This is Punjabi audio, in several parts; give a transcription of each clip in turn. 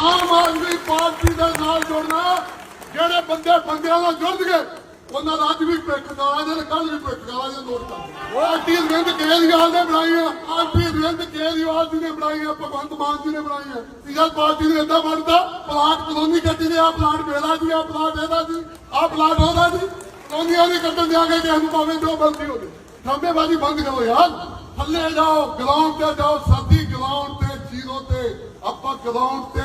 ਆਮ ਆਦਮੀ ਪਾਰਟੀ ਦੇ ਨਾਲ ਜੁੜਨਾ, ਜਿਹੜੇ ਬੰਦੇ ਬੰਦਿਆਂ ਨਾਲ ਜੁੜ ਗਏ ਉਹਨਾਂ ਦਾ ਅੱਜ ਵੀ ਪਿੱਠ ਦੇ ਕੱਲ ਵੀ ਪਿੱਠ ਦੇ ਨੋਟ ਕਰ ਪਾਰਟੀ ਰਿੰਦ ਕੇਜਰੀਵਾਲ ਨੇ ਬਣਾਈਆਂ ਪਾਰਟੀ ਰਿੰਦ ਕੇਜਰੀਵਾਲ ਜੀ ਨੇ ਬਣਾਈਆਂ ਭਗਵੰਤ ਮਾਨ ਜੀ ਨੇ ਬਣਾਈਆਂ ਸੀਗਾ ਪਾਰਟੀ ਨੇ ਏਦਾਂ ਬਣਦਾ, ਪਲਾਟ ਕਲੋਨੀ ਕੱਟੀ ਨੇ ਆ ਪਲਾਟ ਮੇਰਾ ਜੀ ਆ ਪਲਾਟ ਇਹਦਾ ਜੀ ਆ ਪਲਾਟ ਉਹਦਾ ਜੀ। ਕਲੋਨੀਆਂ ਦੇ ਕੱਟਣ ਦਿਆਂਗੇ, ਕਿਸੇ ਨੂੰ ਭਾਵੇਂ ਜੋ ਬਲਦੀ ਹੋਵੇ। ਠੰਬੇਬਾਜ਼ੀ ਬੰਦ ਕਰੋ ਯਾਰ। ਥੱਲੇ ਜਾਓ ਗਰਾਊਂਡ ਤੇ ਜਾਓ, ਸਾਦੀ ਗਰਾਊਂਡ ਤੇ ਜ਼ੀਰੋ ਤੇ ਆਪਾਂ ਗਰਾਊਂਡ ਤੇ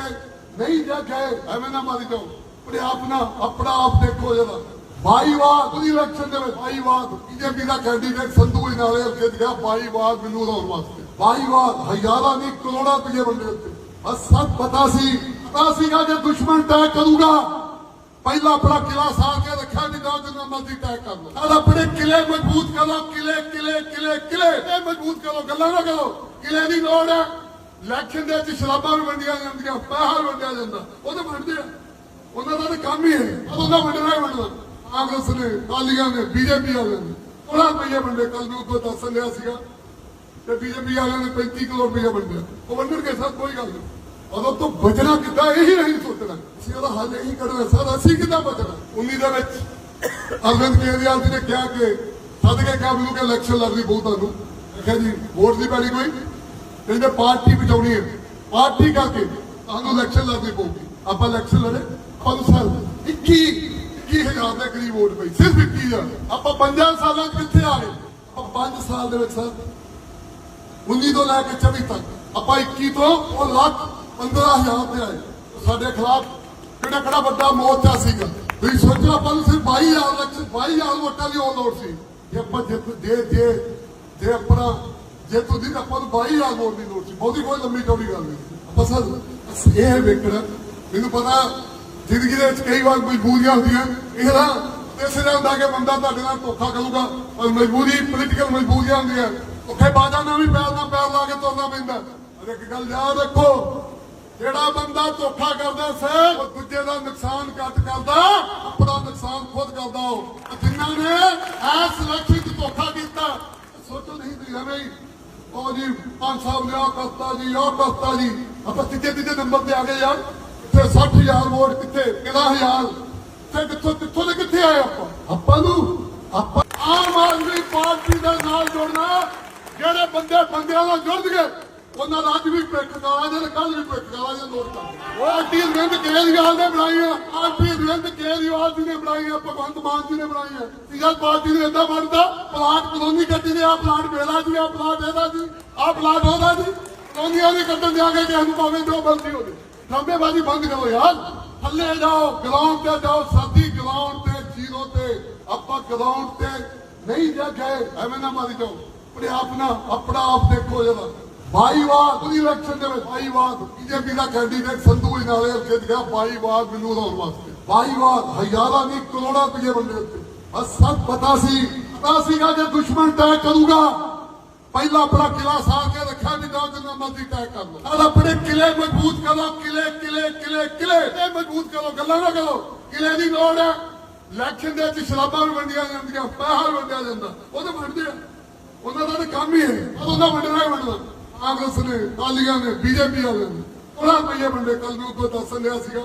ਨਹੀਂ ਜਾ ਗਏ ਐਵੇਂ ਨਾ ਮਾਰੀ ਜਾਓ। ਆਪਣੇ ਆਪ ਨਾ, ਆਪਣਾ ਆਪ ਦੇਖੋ ਜਰਾ। ਬਾਈਵਾਦ, ਉਹਦੀ ਇਲੈਕਸ਼ਨ ਦੇ ਵਿੱਚ ਬਾਈਵਾਦ। ਬੀਜੇਪੀ ਦਾ ਕੈਂਡੀਡੇਟ ਸੰਧੂ ਹੀ ਜਿੱਤ ਗਿਆ, ਬਾਈਵਾਦ ਮੈਨੂੰ ਹਰਾਉਣ ਵਾਸਤੇ। ਬਾਈਵਾਦ, ਹਜ਼ਾਰਾਂ ਨਹੀਂ, ਕਰੋੜਾਂ ਰੁਪਏ ਵੰਡੇ ਉੱਤੇ। ਬਸ ਸਭ ਪਤਾ ਸੀ। ਪਤਾ ਸੀਗਾ ਕਿ ਦੁਸ਼ਮਣ ਅਟੈਕ ਕਰੂਗਾ, ਪਹਿਲਾਂ ਆਪਣਾ ਕਿਲਾ ਸਾੜ ਕੇ ਰੱਖਿਆ ਨਹੀਂ ਤਾਂ ਜਿੰਨਾ ਮਰਜ਼ੀ ਅਟੈਕ ਕਰ ਲਓ। ਸਾਡਾ ਆਪਣੇ ਕਿਲੇ ਮਜ਼ਬੂਤ ਕਰੋ, ਕਿਲੇ ਕਿਲੇ ਕਿਲੇ ਕਿਲੇ। ਇਹ ਮਜ਼ਬੂਤ ਕਰੋ, ਗੱਲਾਂ ਨਾ ਕਰੋ। ਕਿਲੇ ਦੀ ਲੋੜ ਹੈ। ਇਲੈਕਸ਼ਨ ਦੇ ਵਿੱਚ ਸ਼ਰਾਬਾਂ ਵੀ ਵੰਡੀਆਂ ਜਾਂਦੀਆਂ, ਪੈਸਾ ਵੰਡਿਆ ਜਾਂਦਾ। ਉਹ ਤਾਂ ਵੰਡਦੇ ਆ। ਉਹਨਾਂ ਦਾ ਤਾਂ ਕੰਮ ਹੀ ਹੈ ਉਹਨਾਂ ਵੰਡਣਾ ਹੀ ਵੰਡਣਾ। ਕਾਂਗਰਸ ਨੇ ਕਾਲੀਆਂ ਨੇ, ਬੀਜੇਪੀ ਵਾਲਿਆਂ ਨੇ। ਉਹਨਾਂ ਰੁਪਏ ਵੰਡੇ। ਕੱਲ ਨੂੰ ਕੋਈ ਦੱਸ ਲਿਆ ਸੀਗਾ ਤੇ ਬੀਜੇਪੀ ਵਾਲਿਆਂ ਨੇ 35 ਕਰੋੜ ਰੁਪਏ ਵੰਡਿਆ। ਉਹ ਵੰਡਣਗੇ ਸਰ, ਕੋਈ ਗੱਲ ਨਹੀਂ। ਉਦੋਂ ਤੋਂ ਬਚਣਾ ਕਿੱਦਾਂ, ਇਹੀ ਨਹੀਂ ਸੋਚਣਾ। ਅਸੀਂ ਉਹਦਾ ਹੱਲ ਇਹੀ ਕਰਨਾ। ਸਰ, ਅਸੀਂ ਕਿੱਦਾਂ ਬਚਣਾ? 19 ਦੇ ਵਿੱਚ ਅਰਵਿੰਦ ਕੇਜਰੀਵਾਲ ਜੀ ਨੇ ਕਿਹਾ ਕਿ ਸਦਕੇ ਕਾਬਲੂ ਕੇ ਇਲੈਕਸ਼ਨ ਲੜਨੀ ਬਹੁਤ ਤੁਹਾਨੂੰ ਆਖਿਆ ਜੀ, ਵੋਟ ਦੀ ਪੈਣੀ ਕੋਈ। ਕਹਿੰਦੇ ਪਾਰਟੀ ਬਚਾਉਣੀ ਹੈ। ਪਾਰਟੀ ਕਰਕੇ ਤੁਹਾਨੂੰ ਇਲੈਕਸ਼ਨ ਲੜਨੀ ਪਊਗੀ। ਆਪਾਂ ਇਲੈਕਸ਼ਨ ਲੜੇ, ਪੰਜ ਸਾਲ 21 21000 ਦੇ ਕਰੀਬ ਵੋਟ ਪਈ, ਸਿਰਫ 21000 ਆਪਾਂ 5 ਸਾਲਾਂ ਕਿੱਥੇ ਆ ਗਏ? ਆਪਾਂ 5 ਸਾਲ ਦੇ ਵਿੱਚ ਸਰ 19 ਤੋਂ ਲੈ ਕੇ 24 ਤੱਕ। ਆਪਾਂ 21 ਤੋਂ ਉਹ ਲੱਖ 15000 ਤੇ ਆਏ। ਸਾਡੇ ਖਿਲਾਫ ਕਿਹੜਾ ਕਿਹੜਾ ਵੱਡਾ ਮੋਰਚਾ ਸੀਗਾ? ਤੁਸੀਂ ਸੋਚੋ ਆਪਾਂ ਨੂੰ ਸਿਰਫ 22000 ਲੱਖ 22000 ਵੋਟਾਂ ਦੀ ਉਹ ਲੋੜ ਸੀ। ਜੇ ਆਪਾਂ ਜਿੱਤ ਜੇ ਜੇ ਜੇ ਆਪਣਾ ਜੇ ਤੁਸੀਂ ਆਪਾਂ ਨੂੰ 22000 ਵੋਟ ਦੀ ਲੋੜ ਸੀ, ਬਹੁਤੀ ਕੋਈ ਲੰਮੀ ਚੌੜੀ ਗੱਲ ਨਹੀਂ। ਆਪਾਂ ਸਰ ਇਹ ਵੇਖਣਾ। ਮੈਨੂੰ ਪਤਾ ਜ਼ਿੰਦਗੀ ਦੇ ਵਿੱਚ ਕਈ ਵਾਰ ਮਜਬੂਰੀਆਂ ਹੁੰਦੀਆਂ। ਇਹ ਨਾ ਇਸੇ ਦਾ ਹੁੰਦਾ ਕਿ ਬੰਦਾ ਤੁਹਾਡੇ ਨਾਲ ਧੋਖਾ ਕਰੂਗਾ, ਪਰ ਮਜਬੂਰੀ ਪੋਲੀਟੀਕਲ ਮਜਬੂਰੀਆਂ ਹੁੰਦੀਆਂ। ਔਖੇ ਬਾਜ਼ਾਂ ਨਾਲ ਵੀ ਪੈਰ ਨਾਲ ਪੈਰ ਲਾ ਕੇ ਤੁਰਨਾ ਪੈਂਦਾ। ਪਰ ਇੱਕ ਗੱਲ ਯਾਦ ਰੱਖੋ, ਜਿਹੜਾ ਬੰਦਾ ਧੋਖਾ ਕਰਦਾ ਸੇ ਉਹ ਦੂਜੇ ਦਾ ਨੁਕਸਾਨ ਘੱਟ ਕਰਦਾ, ਆਪਣਾ ਨੁਕਸਾਨ ਖੁਦ ਕਰਦਾ ਉਹ। ਜਿਨ੍ਹਾਂ ਨੇ ਐਸ ਇਲੈਕਸ਼ਨ ਧੋਖਾ ਕੀਤਾ, ਸੋਚੋ ਨਹੀਂ ਤੁਸੀਂ ਐਵੇਂ ਉਹ ਜੀ ਪੰਜ ਸਾਹਿਬ ਨੇ ਆਹ ਕਰਤਾ ਜੀ ਉਹ ਕਰਤਾ ਜੀ। ਆਪਾਂ ਤੀਜੇ ਤੀਜੇ ਨੰਬਰ ਤੇ ਆ ਗਏ ਯਾਰ। ਇੱਥੇ 60000 ਵੋਟ ਕਿੱਥੇ? 11000 ਤੇ ਕਿੱਥੋਂ ਕਿੱਥੋਂ ਦੇ ਕਿੱਥੇ ਆਏ ਆਪਾਂ? ਆਪਾਂ ਨੂੰ ਆਪਾਂ ਆਮ ਆਦਮੀ ਪਾਰਟੀ ਦੇ ਨਾਲ ਜੁੜਨਾ, ਜਿਹੜੇ ਬੰਦੇ ਬੰਦਿਆਂ ਨਾਲ ਜੁੜ ਗਏ ਉਹਨਾਂ ਦਾ ਅੱਜ ਵੀ ਪਿੱਠ ਕਾਲਾ ਦੇ ਕੱਲ ਵੀ ਪਿੱਠ ਕਾਲਾ ਦੇ ਨੋਟ ਕਰ ਪਾਰਟੀ ਰਿੰਦ ਕੇਜਰੀਵਾਲ ਨੇ ਬਣਾਈਆਂ ਪਾਰਟੀ ਰਿੰਦ ਕੇਜਰੀਵਾਲ ਜੀ ਨੇ ਬਣਾਈਆਂ ਭਗਵੰਤ ਮਾਨ ਜੀ ਨੇ ਬਣਾਈਆਂ ਸੀਗਾ ਪਾਰਟੀ ਨੇ ਏਦਾਂ ਬਣਦਾ, ਪਲਾਟ ਕਲੋਨੀ ਕੱਟੀ ਨੇ ਆ, ਪਲਾਟ ਮੇਰਾ ਜੀ ਆ, ਪਲਾਟ ਇਹਦਾ ਜੀ, ਆ ਪਲਾਟ ਉਹਦਾ ਜੀ। ਕਲੋਨੀਆਂ ਦੇ ਕੱਟਣ ਦਿਆਂਗੇ ਕਿਸੇ ਨੂੰ ਭਾਵੇਂ ਜੋ ਬਲਦੀ ਹੋਵੇ। ਠੰਬੇਬਾਜ਼ੀ ਬੰਦ ਕਰੋ ਯਾਰ। ਥੱਲੇ ਜਾਓ, ਗਰਾਊਂਡ ਤੇ ਜਾਓ, ਸਾਦੀ ਗਰਾਊਂਡ ਤੇ, ਜ਼ੀਰੋ ਤੇ। ਆਪਾਂ ਗਰਾਊਂਡ ਤੇ ਨਹੀਂ ਜਾ ਗਏ ਐਵੇਂ ਨਾ ਮਾਰੀ ਜਾਓ। ਆਪਣੇ ਆਪ ਨਾ, ਆਪਣਾ ਆਪ ਦੇਖੋ ਜਰਾ ਬਾਈਵਾਦ ਉਹਦੀ ਇਲੈਕਸ਼ਨ ਦੇ ਵਿੱਚ ਬਾਈਵਾਦ ਬੀਜੇਪੀ ਦਾ ਕੈਂਡੀਡੇਟ ਸੰਧੂ ਹੀ ਨਾਲੇ ਜਿੱਤ ਗਿਆ ਬਾਈਵਾਦ ਮੈਨੂੰ ਹਰਾਉਣ ਵਾਸਤੇ। ਬਾਈਵਾਦ ਹਜ਼ਾਰਾਂ ਨਹੀਂ, ਕਰੋੜਾਂ ਰੁਪਏ ਵੰਡੇ ਉੱਤੇ ਬਸ ਸਭ ਪਤਾ ਸੀ, ਪਤਾ ਸੀਗਾ ਕਿ ਦੁਸ਼ਮਣ ਅਟੈਕ ਕਰੂਗਾ, ਪਹਿਲਾਂ ਆਪਣਾ ਕਿਲਾ ਸਾੜ ਕੇ ਰੱਖਿਆ ਨਹੀਂ ਤਾਂ ਜਿੰਨਾ ਮਰਜ਼ੀ ਅਟੈਕ ਕਰ ਲਓ। ਸਾਡਾ ਆਪਣੇ ਕਿਲੇ ਮਜ਼ਬੂਤ ਕਰੋ, ਕਿਲੇ ਕਿਲੇ ਕਿਲੇ ਕਿਲੇ ਇਹ ਮਜ਼ਬੂਤ ਕਰੋ, ਗੱਲਾਂ ਨਾ ਕਰੋ। ਕਿਲੇ ਦੀ ਲੋੜ ਹੈ। ਇਲੈਕਸ਼ਨ ਦੇ ਵਿੱਚ ਸ਼ਰਾਬਾਂ ਵੀ ਵੰਡੀਆਂ ਜਾਂਦੀਆਂ, ਪੈਸਾ ਵੰਡਿਆ ਜਾਂਦਾ। ਉਹ ਤਾਂ ਵੰਡਦੇ ਆ। ਉਹਨਾਂ ਦਾ ਤਾਂ ਕੰਮ ਹੀ ਹੈ। ਉਹਨਾਂ ਵੰਡਣਾ ਹੀ ਵੰਡਣਾ। ਕਾਂਗਰਸ ਨੇ ਕਾਲੀਆਂ ਨੇ, ਬੀਜੇਪੀ ਵਾਲਿਆਂ ਨੇ। ਉਹਨਾਂ ਰੁਪਏ ਵੰਡੇ ਕੱਲ ਨੂੰ ਕੋਈ ਦੱਸ ਲਿਆ ਸੀਗਾ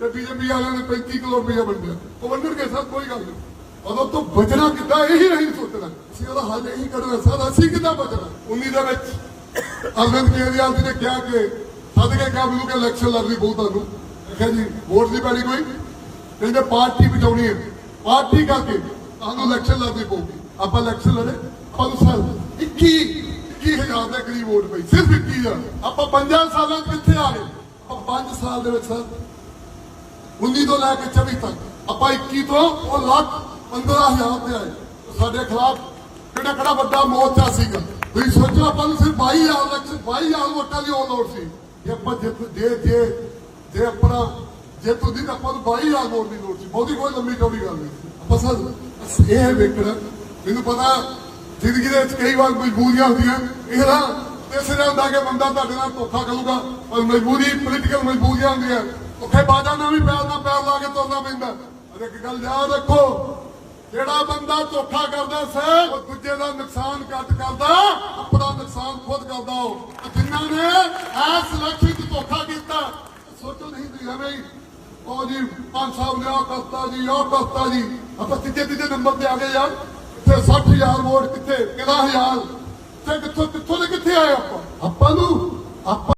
ਤੇ ਬੀਜੇਪੀ ਵਾਲਿਆਂ ਨੇ 35 ਕਰੋੜ ਰੁਪਏ ਵੰਡਿਆ। ਉਹ ਵੰਡਣਗੇ ਸਰ, ਕੋਈ ਗੱਲ ਨਹੀਂ। ਉਦੋਂ ਤੋਂ ਬਚਣਾ ਕਿੱਦਾਂ, ਇਹੀ ਨਹੀਂ ਸੋਚਣਾ। ਅਸੀਂ ਉਹਦਾ ਹੱਲ ਇਹੀ ਕਰਨਾ ਸਰ, ਅਸੀਂ ਕਿੱਦਾਂ ਬਚਣਾ? 19 ਦੇ ਵਿੱਚ ਅਰਵਿੰਦ ਕੇਜਰੀਵਾਲ ਜੀ ਨੇ ਕਿਹਾ ਕਿ ਸਦਕੇ ਕਾਬਲੂ ਕੇ ਇਲੈਕਸ਼ਨ ਲੜਨੀ ਪਊ ਤੁਹਾਨੂੰ ਆਖਿਆ ਜੀ, ਵੋਟ ਦੀ ਪੈਣੀ ਕੋਈ। ਕਹਿੰਦੇ ਪਾਰਟੀ ਬਚਾਉਣੀ ਹੈ। ਪਾਰਟੀ ਕਰਕੇ ਤੁਹਾਨੂੰ ਇਲੈਕਸ਼ਨ ਲੜਨੀ ਪਊਗੀ। ਆਪਾਂ ਇਲੈਕਸ਼ਨ ਲੜੇ ਪੰਜ ਸਾਲ 21 21000 ਦੇ ਕਰੀਬ ਵੋਟ ਪਈ, ਸਿਰਫ 21000 ਆਪਾਂ 5 ਸਾਲਾਂ ਕਿੱਥੇ ਆ ਗਏ ਆਪਾਂ 5 ਸਾਲ ਦੇ ਵਿੱਚ ਸਰ 19 ਤੋਂ ਲੈ ਕੇ 24 ਤੱਕ। ਆਪਾਂ 21 ਤੋਂ ਉਹ ਲੱਖ 15000 ਤੇ ਆਏ। ਸਾਡੇ ਖਿਲਾਫ ਕਿਹੜਾ ਕਿਹੜਾ ਵੱਡਾ ਮੋਰਚਾ ਸੀਗਾ? ਤੁਸੀਂ ਸੋਚੋ ਆਪਾਂ ਨੂੰ ਸਿਰਫ 22000 ਲੱਖ 22000 ਵੋਟਾਂ ਦੀ ਉਹ ਲੋੜ ਸੀ। ਜੇ ਆਪਾਂ ਜਿੱਤ ਜੇ ਜੇ ਜੇ ਆਪਣਾ ਜੇ ਤੁਸੀਂ ਆਪਾਂ ਨੂੰ 22000 ਵੋਟ ਦੀ ਲੋੜ ਸੀ। ਬਹੁਤੀ ਕੋਈ ਲੰਮੀ ਚੌੜੀ ਗੱਲ ਨਹੀਂ। ਆਪਾਂ ਸਰ, ਇਹ ਵੇਖਣਾ। ਮੈਨੂੰ ਪਤਾ ਜ਼ਿੰਦਗੀ ਦੇ ਵਿੱਚ ਕਈ ਵਾਰ ਮਜਬੂਰੀਆਂ ਹੁੰਦੀਆਂ। ਇਹ ਨਾ ਇਸੇ ਦਾ ਹੁੰਦਾ ਕਿ ਬੰਦਾ ਤੁਹਾਡੇ ਨਾਲ ਧੋਖਾ ਕਰੂਗਾ, ਪਰ ਮਜਬੂਰੀ ਪੋਲੀਟੀਕਲ ਮਜਬੂਰੀਆਂ ਹੁੰਦੀਆਂ। ਔਖੇ ਬਾਜ਼ਾਂ ਨਾਲ ਵੀ ਪੈਰ ਨਾਲ ਪੈਰ ਲਾ ਕੇ ਤੁਰਨਾ ਪੈਂਦਾ। ਪਰ ਇੱਕ ਗੱਲ ਯਾਦ ਰੱਖੋ, ਜਿਹੜਾ ਬੰਦਾ ਧੋਖਾ ਕਰਦਾ ਸੇ, ਉਹ ਦੂਜੇ ਦਾ ਨੁਕਸਾਨ ਘੱਟ ਕਰਦਾ, ਆਪਣਾ ਨੁਕਸਾਨ ਖੁਦ ਕਰਦਾ ਉਹ। ਜਿਨ੍ਹਾਂ ਨੇ ਐਸ ਇਲੈਕਸ਼ਨ 'ਚ ਧੋਖਾ ਕੀਤਾ, ਸੋਚੋ ਐਵੇਂ ਹੀ। ਉਹ ਜੀ, ਪੰਜ ਸਾਹਿਬ ਨੇ ਆਹ ਕਰਤਾ ਜੀ ਉਹ ਕਰਤਾ ਜੀ। ਆਪਾਂ ਤੀਜੇ ਤੀਜੇ ਨੰਬਰ ਤੇ ਆ ਗਏ ਯਾਰ। ਤੇ 60000 ਵੋਟ ਕਿੱਥੇ? ਕਿਹੜਾ ਹਜ਼ਾਰ। ਤੇ ਕਿੱਥੋਂ ਕਿੱਥੋਂ ਦੇ ਕਿੱਥੇ ਆਏ ਆਪਾਂ? ਆਪਾਂ ਨੂੰ ਆਪਾਂ